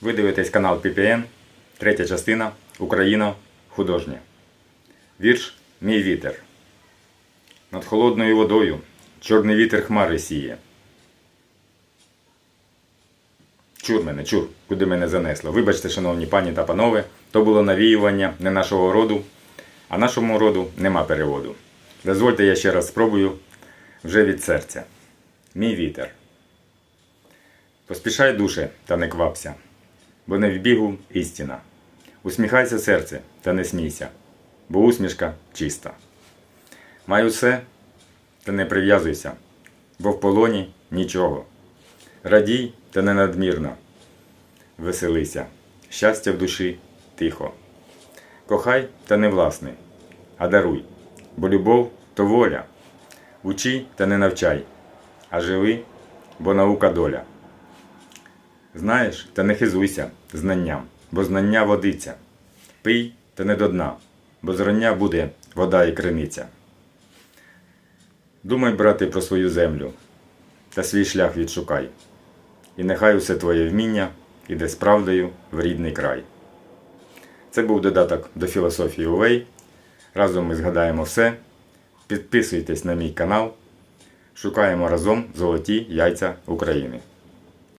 Ви дивитесь канал PPN, третя частина Україна художня. Вірш Мій вітер. Над холодною водою чорний вітер хмари сіє. Чур мене, чур, куди мене занесло. Вибачте, шановні пані та панове, то було навіювання не нашого роду, а нашому роду нема переводу. Дозвольте, я ще раз спробую вже від серця. Мій вітер. Поспішай, душе, та не квапся, бо не в бігу істина. Усміхайся серце, та не смійся, бо усмішка чиста. Маю все, та не прив'язуйся, бо в полоні нічого. Радій, та не надмірно. Веселися, щастя в душі тихо. Кохай, та не власний, а даруй, бо любов то воля. Учи та не навчай, а живи, бо наука доля. Знаєш, та не хизуйся знанням, бо знання водиться. Пий та не до дна, бо зрання буде вода і криниця. Думай, брате, про свою землю та свій шлях відшукай. І нехай усе твоє вміння іде з правдою в рідний край. Це був додаток до філософії Увей. Разом ми згадаємо все. Підписуйтесь на мій канал. Шукаємо разом золоті яйця України.